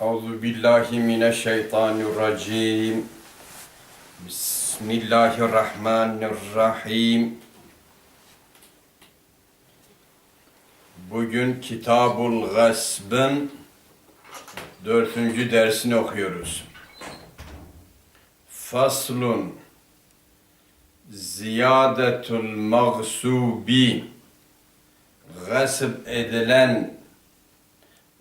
Euzu billahi mineşşeytanirracim. Bismillahirrahmanirrahim. Bugün Kitabul Gasb'ın dördüncü dersini okuyoruz. Faslun Ziyadetul mağsubi Gasp edilen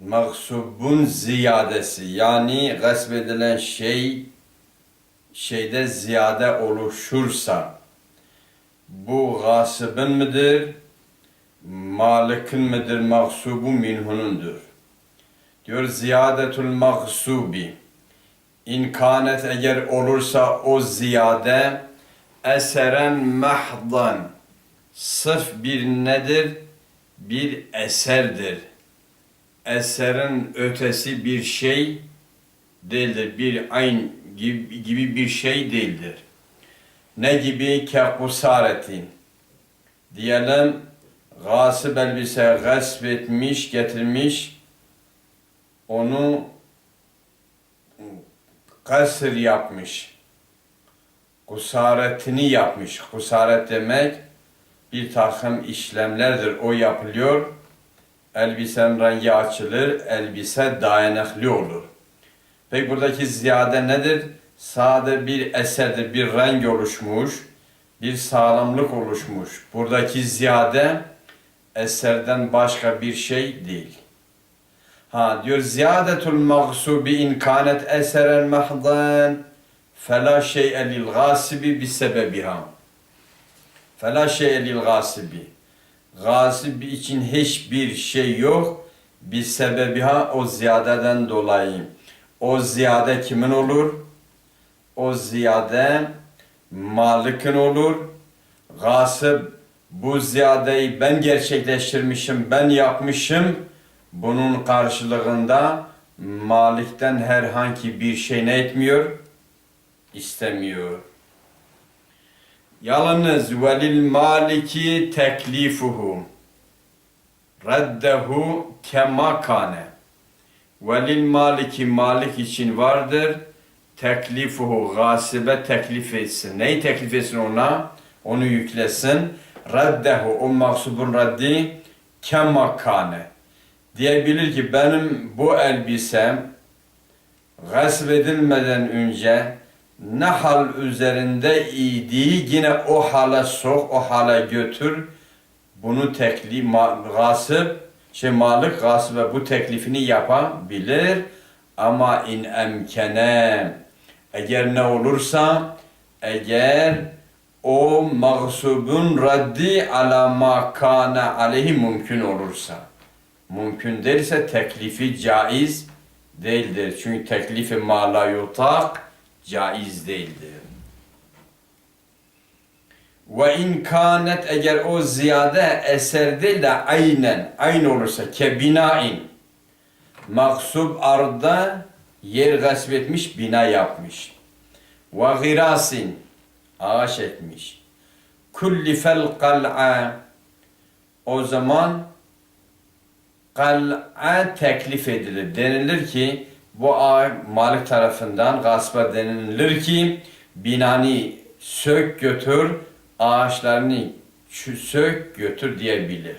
Maksubun ziyadesi yani gasp edilen şey şeyde ziyade oluşursa bu gasibin midir? Malik'in midir? Maksubu minhunundur. Diyor ziyadetul maksubi İnkanet eğer olursa o ziyade eseren mahdan sırf bir nedir? Bir eserdir eserin ötesi bir şey değildir. Bir ayn gibi, gibi bir şey değildir. Ne gibi kekusaretin. Diyelim gasip elbise gasp etmiş, getirmiş. Onu kasır yapmış. Kusaretini yapmış. Kusaret demek bir takım işlemlerdir. O yapılıyor elbisenin rengi açılır, elbise dayanıklı olur. Peki buradaki ziyade nedir? Sade bir eserdir, bir renk oluşmuş, bir sağlamlık oluşmuş. Buradaki ziyade eserden başka bir şey değil. Ha diyor ziyadetul mağsubi in kanet eseren mahdan fela şey'e lil gasibi bi sebebiha. Fela şey'e lil gasibi gasip için hiçbir şey yok. Bir sebebi ha o ziyadeden dolayı. O ziyade kimin olur? O ziyade malikin olur. Gasip bu ziyadeyi ben gerçekleştirmişim, ben yapmışım. Bunun karşılığında malikten herhangi bir şey ne etmiyor? İstemiyor. Yalnız velil maliki teklifuhu reddehu kema kane velil maliki malik için vardır teklifuhu gasibe teklif etsin. Neyi teklif etsin ona? Onu yüklesin. Reddehu o maksubun reddi kema kane diyebilir ki benim bu elbisem gasp edilmeden önce ne hal üzerinde idi yine o hala sok, o hala götür. Bunu teklif, gasip, şey malik gasibe bu teklifini yapabilir. Ama in emkene eğer ne olursa eğer o mağsubun raddi ala ma kana aleyhi mümkün olursa mümkün değilse teklifi caiz değildir. Çünkü teklifi ma yutak caiz değildir. Ve in kanet eğer o ziyade eser değil de aynen, aynı olursa kebinain maksub arda yer gasp etmiş, bina yapmış. Ve girasin ağaç etmiş. Kullifel kal'a o zaman kal'a teklif edilir. Denilir ki bu Malik tarafından gaspa denilir ki binanı sök götür, ağaçlarını sök götür diyebilir.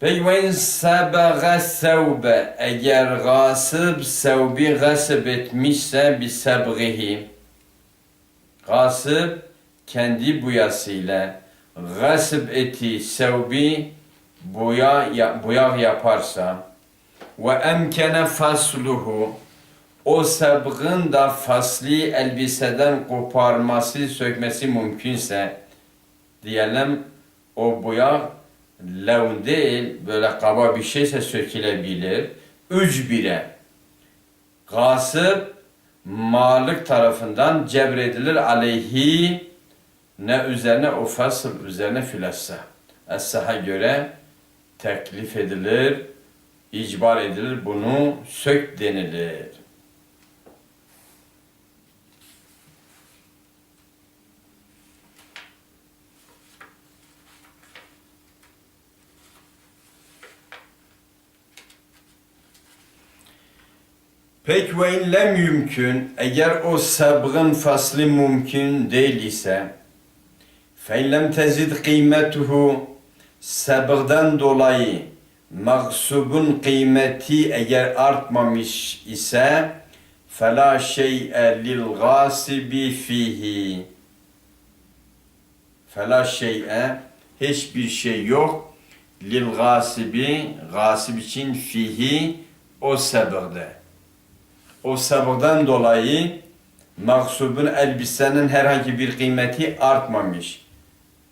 Peki ve sebege sevbe eğer gasip sevbi gasp etmişse bir sebgihi. Gasip kendi buyasıyla gasp eti sevbi boya, boya yaparsa ve emkene fasluhu o sabgın da fasli elbiseden koparması, sökmesi mümkünse diyelim o boya levn değil, böyle kaba bir şeyse sökülebilir. Üç bire gasip malik tarafından cebredilir aleyhi ne üzerine o fasıl üzerine filassa. Es-Sah'a göre teklif edilir icbar edilir. Bunu sök denilir. Peki ve in lem yümkün eğer o sabgın faslı mümkün değil ise fe in lem tezid kıymetuhu sabgdan dolayı maksubun kıymeti eğer artmamış ise fela şey'e lil gasibi fihi fela şey'e hiçbir şey yok lil gasibi gasip için fihi o sabırda o sabırdan dolayı maksubun elbisenin herhangi bir kıymeti artmamış.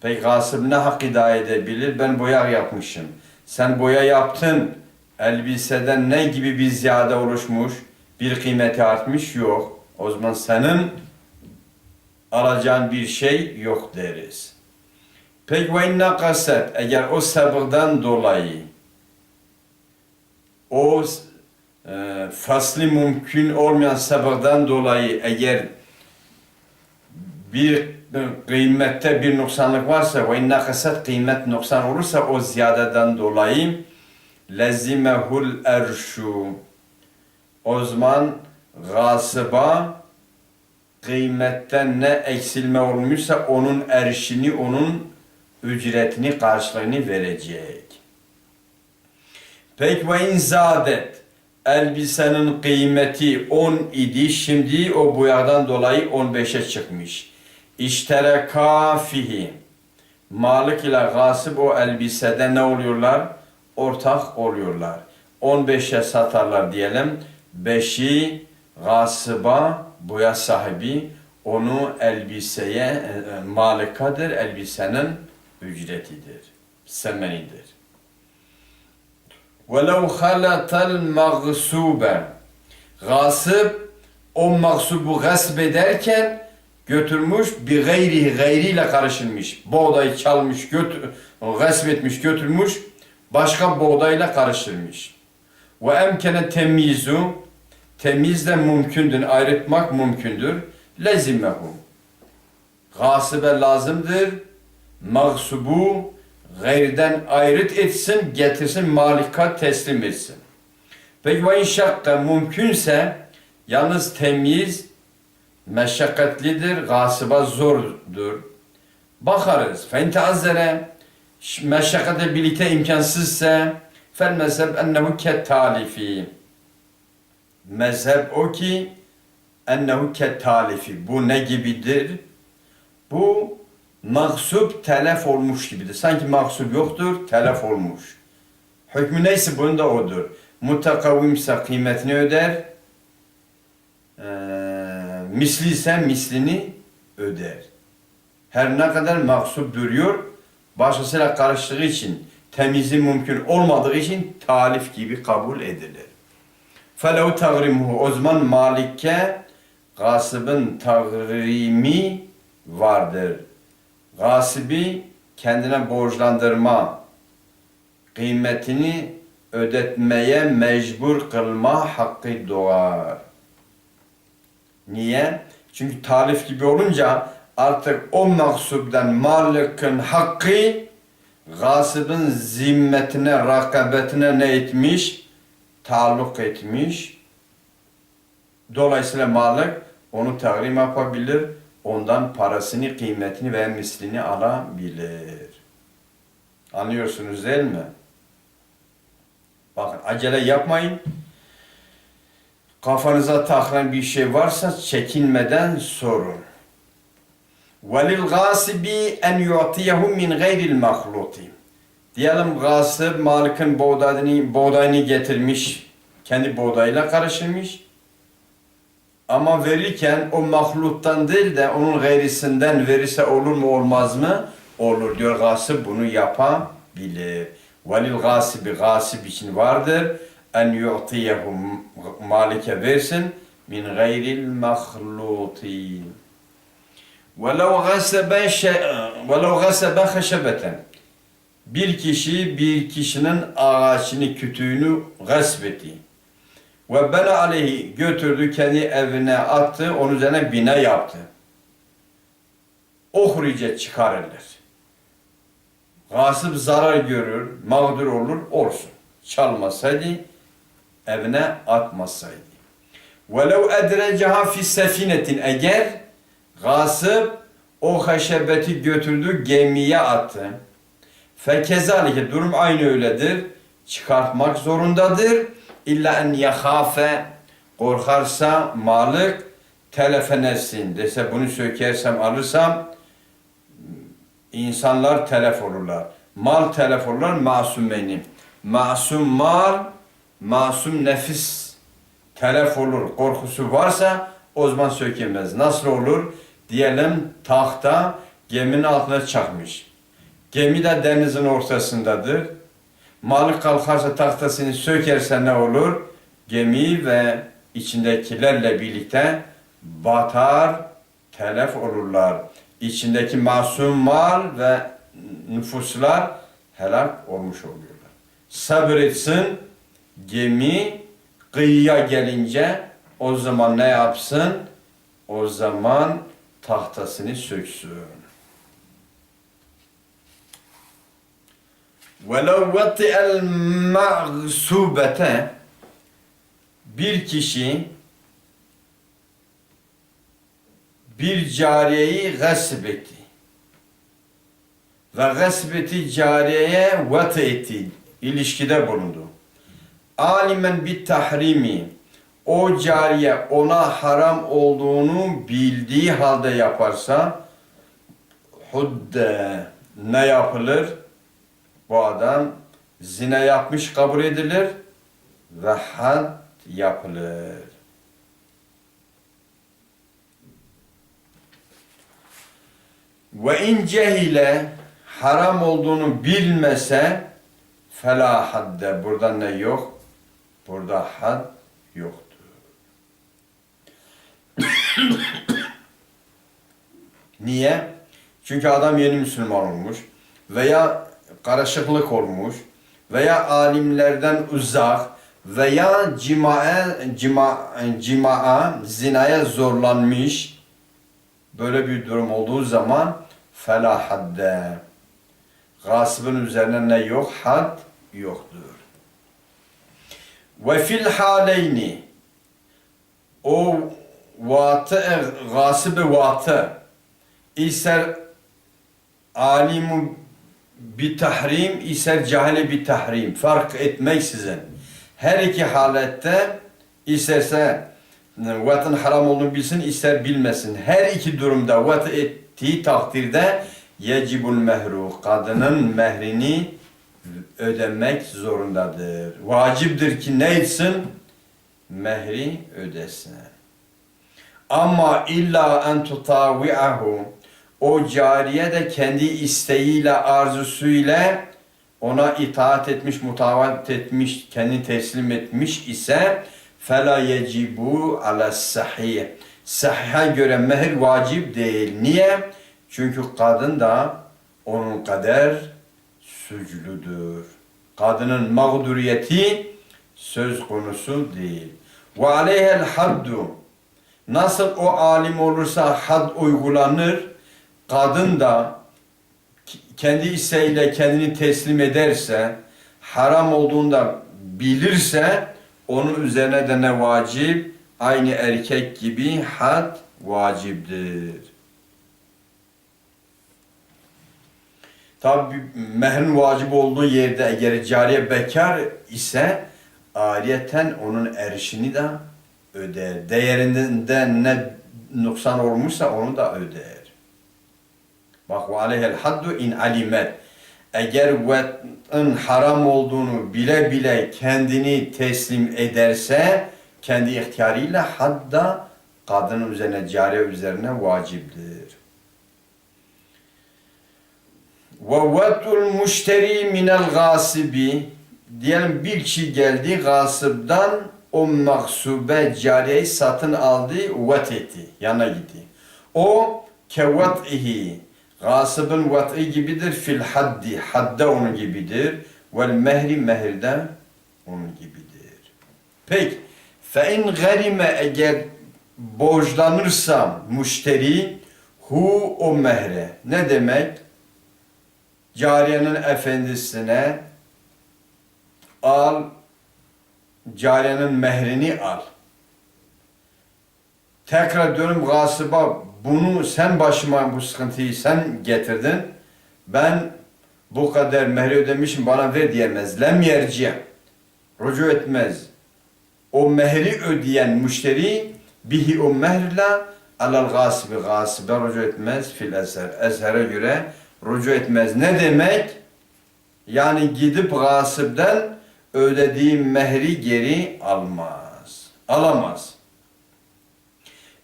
Peki gasip ne hak iddia edebilir? Ben boya yapmışım. Sen boya yaptın. Elbiseden ne gibi bir ziyade oluşmuş? Bir kıymeti artmış? Yok. O zaman senin alacağın bir şey yok deriz. Peki ve inna kaset eğer o sabırdan dolayı o e, faslı mümkün olmayan sabırdan dolayı eğer bir kıymette bir noksanlık varsa ve inna kaset kıymet noksan olursa o ziyadeden dolayı lezimehul erşu o zaman gasıba kıymetten ne eksilme olmuşsa onun erşini, onun ücretini, karşılığını verecek. Peki ve inzadet elbisenin kıymeti 10 idi. Şimdi o boyadan dolayı 15'e çıkmış. İştereka fihi. Malik ile gasip o elbisede ne oluyorlar? Ortak oluyorlar. 15'e satarlar diyelim. 5'i gasıba boya sahibi onu elbiseye e, e, malikadır. Elbisenin ücretidir. Semenidir. وَلَوْ خَلَطَ الْمَغْسُوبَ Gasıp o mağsubu gasp ederken götürmüş bir gayri gayriyle karışılmış. Buğdayı çalmış, götür, gasp etmiş, götürmüş, başka buğdayla karıştırmış. Ve emkene temizu temiz de mümkündür, ayrıtmak mümkündür. Lezimehu. Gasibe lazımdır. Mağsubu gayriden ayrıt etsin, getirsin, malika teslim etsin. Peki ve inşakka mümkünse yalnız temiz meşakkatlidir, gasıba zordur. Bakarız. Fe inteazzere meşakkate birlikte imkansızsa fel mezheb ennehu ket talifi. Mezhep o ki ennehu ket talifi. Bu ne gibidir? Bu mahsup telef olmuş gibidir. Sanki mahsup yoktur, telef olmuş. Hükmü neyse bunun da odur. Mutakavvimse kıymetini öder, misli ise mislini öder. Her ne kadar mahsup duruyor, başkasıyla karıştığı için, temizliği mümkün olmadığı için talif gibi kabul edilir. فَلَوْ تَغْرِمُهُ O zaman Malik'e gasıbın tagrimi vardır. Gasibi kendine borçlandırma, kıymetini ödetmeye mecbur kılma hakkı doğar. Niye? Çünkü talif gibi olunca artık o maksubdan malikin hakkı gasibin zimmetine, rakabetine ne etmiş? Taalluk etmiş. Dolayısıyla malik onu tahrim yapabilir, ondan parasını, kıymetini ve mislini alabilir. Anlıyorsunuz değil mi? Bakın acele yapmayın. Kafanıza takılan bir şey varsa çekinmeden sorun. وَلِلْغَاسِبِ اَنْ يُعْطِيَهُ مِنْ غَيْرِ الْمَخْلُوطِ Diyelim gasip Malik'in buğdayını, buğdayını getirmiş, kendi buğdayla karıştırmış. Ama verirken o mahluttan değil de onun gayrisinden verirse olur mu olmaz mı? Olur diyor gasip bunu yapabilir. Velil gasibi gasip için vardır. En yu'tiyehu malike versin min gayril mahluti. Velev gasebe velev gasebe haşebeten. Bir kişi bir kişinin ağaçını, kütüğünü gasp etti. Ve bena aleyhi götürdü kendi evine attı, onun üzerine bina yaptı. Ohrice çıkarılır. Gasip zarar görür, mağdur olur, olsun. Çalmasaydı, evine atmasaydı. وَلَوْ اَدْرَجَهَا فِي sefinetin Eğer gasip o haşebeti götürdü gemiye attı. Fekezalike durum aynı öyledir. Çıkartmak zorundadır. İlla en yahafe korkarsa malık telefen etsin. Dese bunu sökersem alırsam insanlar telef olurlar. Mal telef olurlar masum benim. Masum mal, masum nefis telef olur. Korkusu varsa o zaman sökemez. Nasıl olur? Diyelim tahta geminin altına çakmış. Gemi de denizin ortasındadır. Malı kalkarsa tahtasını sökerse ne olur? Gemi ve içindekilerle birlikte batar, telef olurlar. İçindeki masum mal ve nüfuslar helak olmuş oluyorlar. Sabretsin, gemi kıyıya gelince o zaman ne yapsın? O zaman tahtasını söksün. وَلَوْ وَطِئَ الْمَغْسُوبَةَ Bir kişi bir cariyeyi gasp etti. Ve gasp etti cariyeye vat etti. ilişkide bulundu. Alimen bit tahrimi o cariye ona haram olduğunu bildiği halde yaparsa hudde ne yapılır? Bu adam zina yapmış kabul edilir ve had yapılır. Ve in cehile haram olduğunu bilmese fela hadde. Burada ne yok? Burada had yoktur. Niye? Çünkü adam yeni Müslüman olmuş veya karışıklık olmuş veya alimlerden uzak veya cima'a, cima, cima'a, zinaya zorlanmış böyle bir durum olduğu zaman fela hadde. Üzerine ne yok? Had yoktur. Ve fil haleyni. O vatı, gasıbı vatı ister alimu bir tahrim ister cahile bir tahrim fark etmeksizin her iki halette isterse vatın haram olduğunu bilsin ister bilmesin. Her iki durumda vat ettiği takdirde yecibul mehru kadının mehrini ödemek zorundadır. Vaciptir ki ne etsin? Mehri ödesin. Ama illa en tutavi'ahu o cariye de kendi isteğiyle, arzusuyla ona itaat etmiş, mutavat etmiş, kendini teslim etmiş ise fela yecibu ala sahih. Sahiha göre mehir vacip değil. Niye? Çünkü kadın da onun kader suçludur. Kadının mağduriyeti söz konusu değil. Ve aleyhel haddu. Nasıl o alim olursa had uygulanır, kadın da kendi isteğiyle kendini teslim ederse, haram olduğunda bilirse, onun üzerine de ne vacip? Aynı erkek gibi had vaciptir. Tabi mehrin vacip olduğu yerde eğer cariye bekar ise aliyeten onun erişini de öder. Değerinden ne noksan olmuşsa onu da öder. Bak ve aleyhel haddu in alimet. Eğer vatın haram olduğunu bile bile kendini teslim ederse kendi ihtiyarıyla hadda kadının üzerine, cariye üzerine vaciptir. Ve vetul müşteri minel gasibi diyelim bir kişi geldi gasıbdan o maksube cariyeyi satın aldı vet etti. Yana gitti. O kevet'ihi gasıbın vet'i gibidir fil haddi. Hadda onun gibidir. Vel mehri mehirde onun gibidir. Peki fe in garime eğer borçlanırsa müşteri hu o mehre. Ne demek? Cariyenin efendisine al, cariyenin mehrini al. tekrar dönüp gasıba bunu sen başıma bu sıkıntıyı sen getirdin. Ben bu kadar mehri ödemişim bana ver diyemez. Lem yerciye. Rucu etmez. O mehri ödeyen müşteri bihi o mehrle alal gasibi gasibe rucu etmez fil eser. Esere göre rucu etmez. Ne demek? Yani gidip gasipten ödediği mehri geri almaz. Alamaz.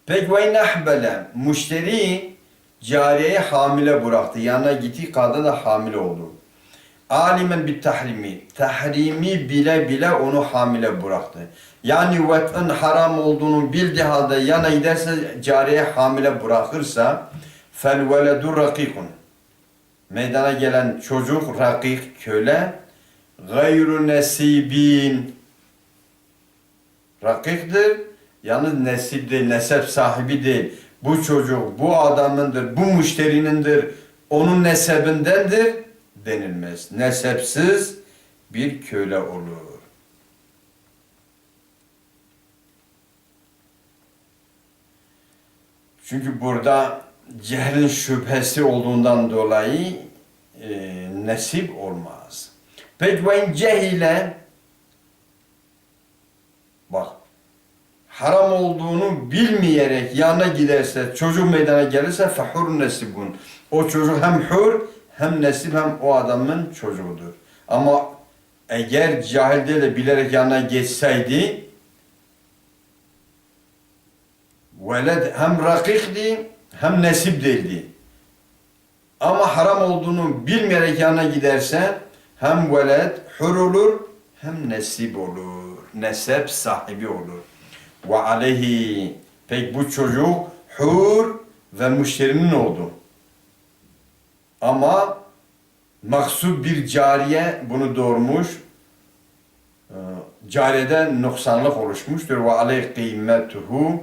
Peki ve nehbele müşteri cariyeyi hamile bıraktı. Yanına gitti kadın da hamile oldu. Alimen bir tahrimi. Tahrimi bile bile onu hamile bıraktı. Yani vet'in haram olduğunu bildiği halde yana giderse cariye hamile bırakırsa fel veledu rakikun. Meydana gelen çocuk rakik köle gayru nesibin rakiktir. Yalnız nesip değil, nesep sahibi değil. Bu çocuk bu adamındır, bu müşterinindir, onun nesebindendir denilmez. Nesepsiz bir köle olur. Çünkü burada cehlin şüphesi olduğundan dolayı e, nesip olmaz. Peki ve cehile bak haram olduğunu bilmeyerek yanına giderse, çocuk meydana gelirse fehur nesibun. O çocuk hem hur hem nesip hem o adamın çocuğudur. Ama eğer cahil değil de bilerek yanına geçseydi veled hem rakikti hem nesip değildi. Ama haram olduğunu bilmeyerek yanına giderse hem veled hur olur hem nesip olur. Nesep sahibi olur. Ve aleyhi pek bu çocuk hur ve müşterinin oldu. Ama maksud bir cariye bunu doğurmuş. Ee, Cariyeden noksanlık oluşmuştur. Ve aleyh kıymetuhu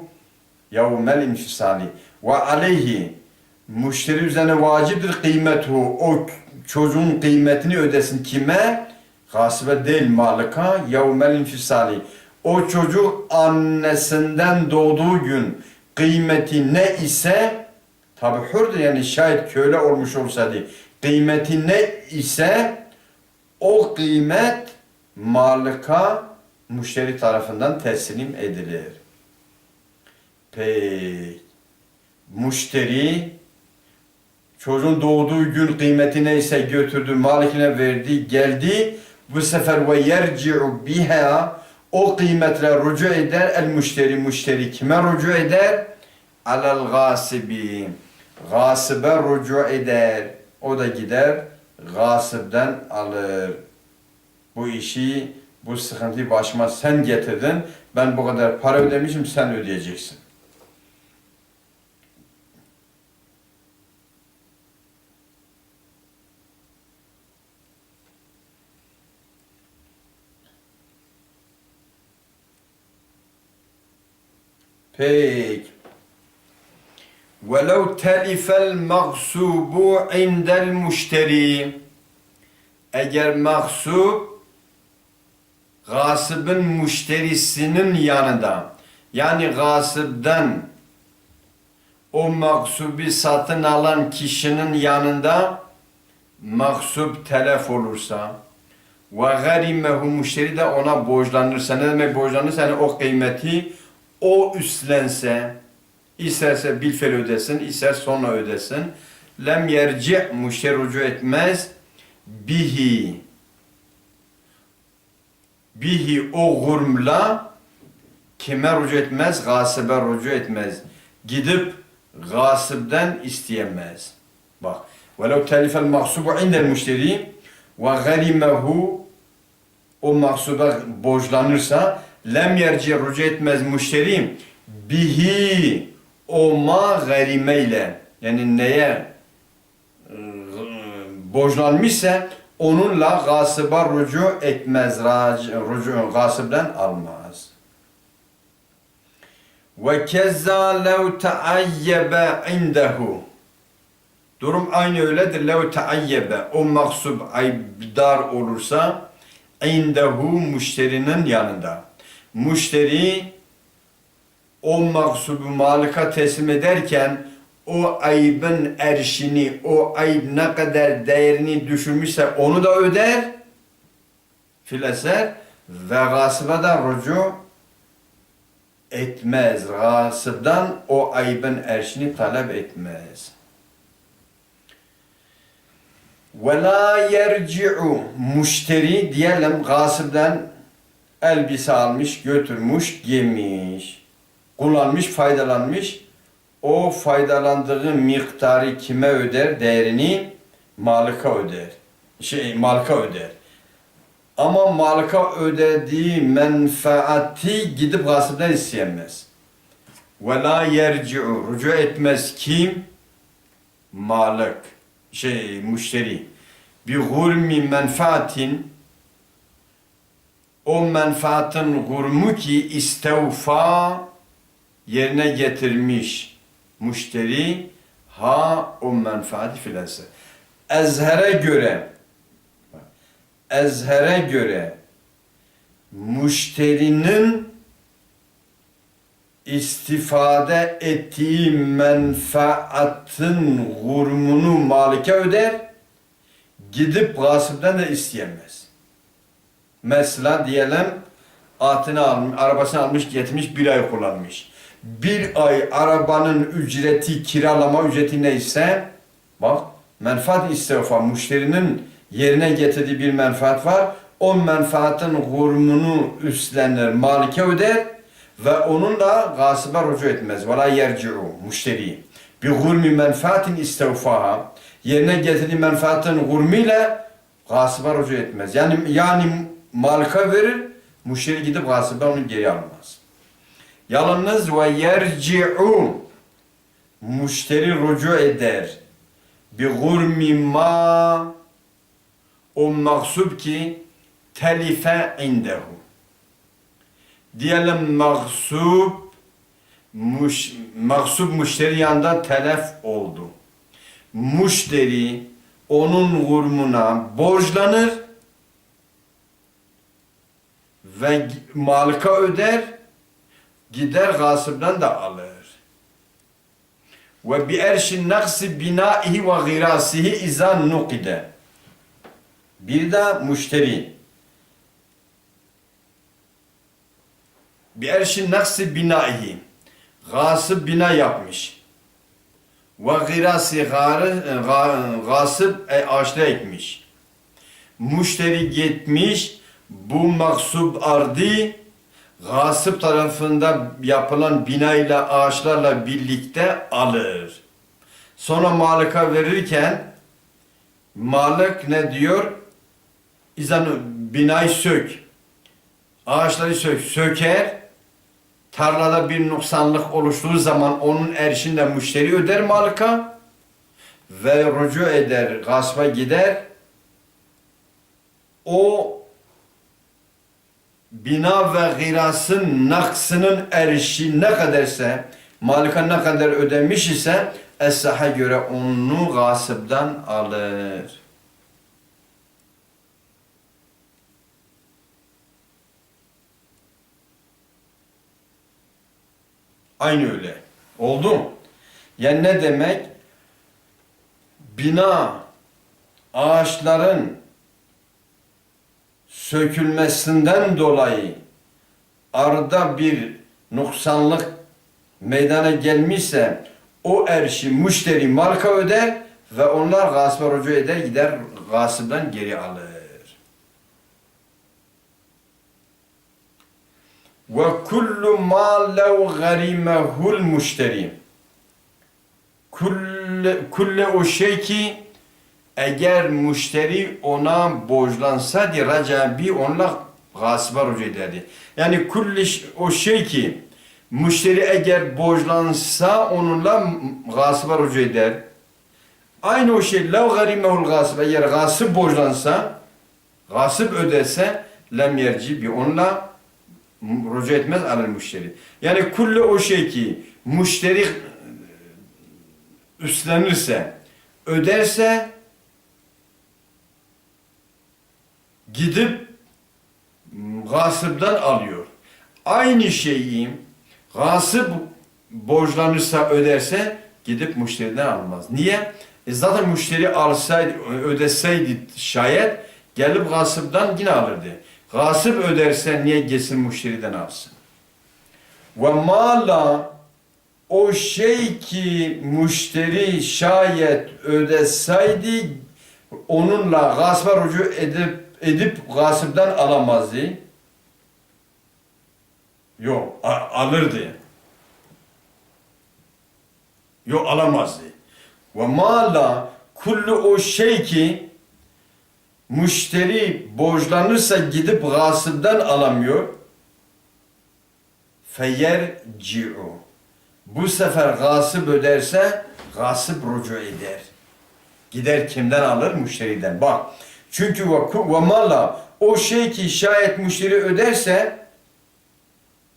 yevmel infisali. Ve aleyhi müşteri üzerine vaciptir kıymetuhu. O çocuğun kıymetini ödesin kime? Gasibe değil malika yevmel infisali. O çocuk annesinden doğduğu gün kıymeti ne ise tabi hürdür yani şayet köle olmuş olsaydı kıymeti ne ise o kıymet malika müşteri tarafından teslim edilir. Peki müşteri çocuğun doğduğu gün kıymeti neyse götürdü malikine verdi geldi. Bu sefer ve yerci'u biha o kıymetle rücu eder el müşteri müşteri kime rücu eder? Alel gasibi gasibe rücu eder. O da gider gasipten alır. Bu işi bu sıkıntıyı başıma sen getirdin ben bu kadar para ödemişim sen ödeyeceksin Peki. وَلَوْ تَلِفَ الْمَغْسُوبُ عِنْدَ الْمُشْتَرِي Eğer mahsub gasibin müşterisinin yanında yani gasipten o mahsubi satın alan kişinin yanında mahsub telef olursa ve garimehu müşteri de ona borçlanırsa ne demek borçlanırsa yani o kıymeti o üstlense isterse bilfel ödesin ister sonra ödesin lem yerci müşteri rücu etmez bihi bihi o gurmla kime rücu etmez gasibe rücu etmez gidip gasipten isteyemez bak ولو تلف المغصوب عند المشتري وغرمه o mahsuba borçlanırsa lem yerci rücu etmez müşteri bihi o ma garimeyle yani neye e, borçlanmışsa onunla gasıba rücu etmez rücu, gasıbden almaz. Ve keza lev taayyebe indehu Durum aynı öyledir. Lev taayyebe o maksub aybdar olursa indehu müşterinin yanında. Müşteri o maksubu malika teslim ederken o aybın erşini, o ayıp ne kadar değerini düşürmüşse onu da öder fil eser ve gasıba da rucu etmez. Gasıbdan o aybın erşini talep etmez. Ve la müşteri diyelim gasıbdan elbise almış, götürmüş, giymiş, kullanmış, faydalanmış. O faydalandığı miktarı kime öder? Değerini malika öder. Şey, malika öder. Ama malika ödediği menfaati gidip gasıbdan isteyemez. Ve la yerci'u rücu etmez kim? Malık, şey müşteri. Bi gurmi menfaatin o menfaatın gurmu ki istevfa yerine getirmiş müşteri ha o menfaati filansı. Ezher'e göre Ezher'e göre müşterinin istifade ettiği menfaatın gurmunu malike öder, gidip gasıptan da isteyemez. Mesela diyelim atını almış, arabasını almış, getirmiş, bir ay kullanmış. Bir ay arabanın ücreti, kiralama ücreti neyse, bak menfaat istifa, müşterinin yerine getirdiği bir menfaat var. O menfaatin gurmunu üstlenir, malike öder ve onunla gasıba rücu etmez. Ve la yerci'u, müşteri. Bir gurmi menfaatin istevfaha, yerine getirdiği menfaatin gurmiyle gasıba rücu etmez. Yani yani malika verir, müşteri gidip gasıba onu geri almaz. Yalnız ve yerci'u, müşteri rücu eder. Bi gurmi ma o maksub ki telife indehu. Diyelim maksub muş, maksub müşteri yanında telef oldu. Müşteri onun gurmuna borçlanır ve malika öder gider gasıbdan da alır. Ve bi erşin naksi binaihi ve girasihi izan nukide. Bir de müşteri. Bir erşin naksi binaihi. Gasıp bina yapmış. Ve girasi garı, ga- gasıp e, ağaçta ekmiş. Müşteri gitmiş bu maksub ardı gasıp tarafında yapılan bina ile ağaçlarla birlikte alır. Sonra malika verirken Malık ne diyor? İzan binayı sök. Ağaçları sök. Söker. Tarlada bir noksanlık oluştuğu zaman onun erşinde müşteri öder malika ve rucu eder, gaspa gider. O bina ve girasın naksının erişi ne kadarsa malika ne kadar ödemiş ise Esah'a göre onu gasıbdan alır. Aynı öyle. Oldu mu? Yani ne demek? Bina, ağaçların sökülmesinden dolayı arada bir noksanlık meydana gelmişse o erşi müşteri marka öder ve onlar gaspa rücu eder gider gasıbdan geri alır. Ve kullu ma lev garimehul müşteri kulle, kulle o şey ki eğer müşteri ona borçlansa di racabi onunla gaspa rücu ederdi. Yani kulli o şey ki Müşteri eğer borçlansa onunla gasıba rücu eder. Aynı o şey lev garimehul gasıp eğer gasıp borçlansa gasıp ödese lem yerci bir onunla rücu etmez alel müşteri. Yani kullu o şey ki müşteri üstlenirse öderse gidip gasıptan alıyor. Aynı şeyi Gasip borçlanırsa öderse gidip müşteriden almaz. Niye? E zaten müşteri alsaydı, ödeseydi şayet gelip gasıptan yine alırdı. Gasip öderse niye gitsin müşteriden alsın? Ve mala o şey ki müşteri şayet ödeseydi onunla gaspa rücu edip edip gasipten alamazdı. Yok, alırdı. Yok alamazdı. Ve mala kullu o şey ki müşteri borçlanırsa gidip gasipten alamıyor. Feyerci'u. Bu sefer gasip öderse gasip rucu eder. Gider kimden alır? Müşteriden. Bak. Çünkü ve, mala o şey ki şayet müşteri öderse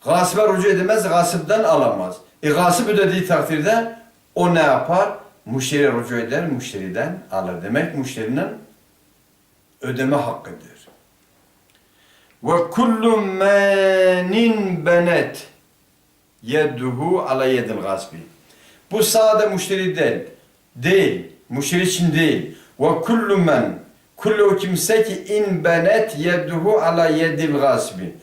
gasibe rucu edemez, gasipten alamaz. E gasip ödediği takdirde o ne yapar? Müşteri rucu eder, müşteriden alır. Demek müşterinin ödeme hakkıdır. Ve kullu menin benet yedduhu ala yedil gasbi. Bu sade müşteri değil. Değil. Müşteri için değil. Ve kullu men kullu kimse ki in benet yedduhu ala yedil gasbi.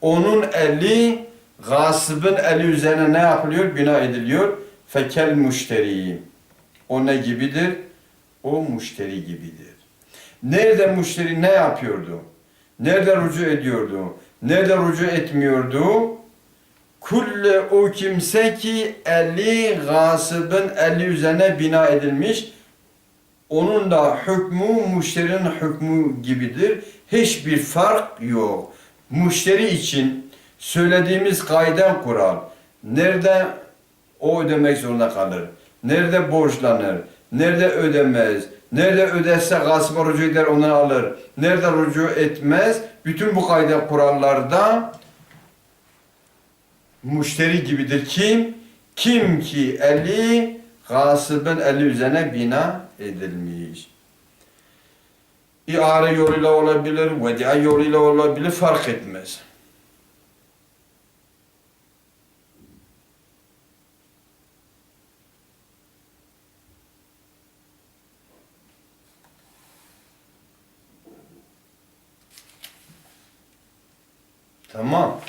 Onun eli gasibin eli üzerine ne yapılıyor? Bina ediliyor. Fekel müşteri. O ne gibidir? O müşteri gibidir. Nerede müşteri ne yapıyordu? Nerede rucu ediyordu? Nerede rucu etmiyordu? Kulle o kimse ki eli gasibin eli üzerine bina edilmiş. Onun da hükmü müşterinin hükmü gibidir. Hiçbir fark yok. Müşteri için söylediğimiz kaiden kural. Nerede o ödemek zorunda kalır? Nerede borçlanır? Nerede ödemez? Nerede öderse gasp rucu eder ondan alır. Nerede rucu etmez? Bütün bu kaide kurallarda müşteri gibidir. Kim? Kim ki eli gasibin eli üzerine bina edilmiş. İare yoluyla olabilir, vedia yoluyla olabilir, fark etmez. Tamam.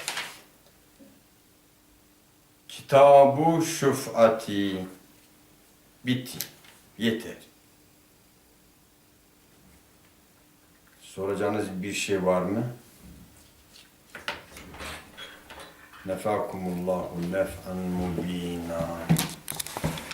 Kitabu şufati. Bitti. Yeter. Soracağınız bir şey var mı? Nefakumullahu nef'an mubina.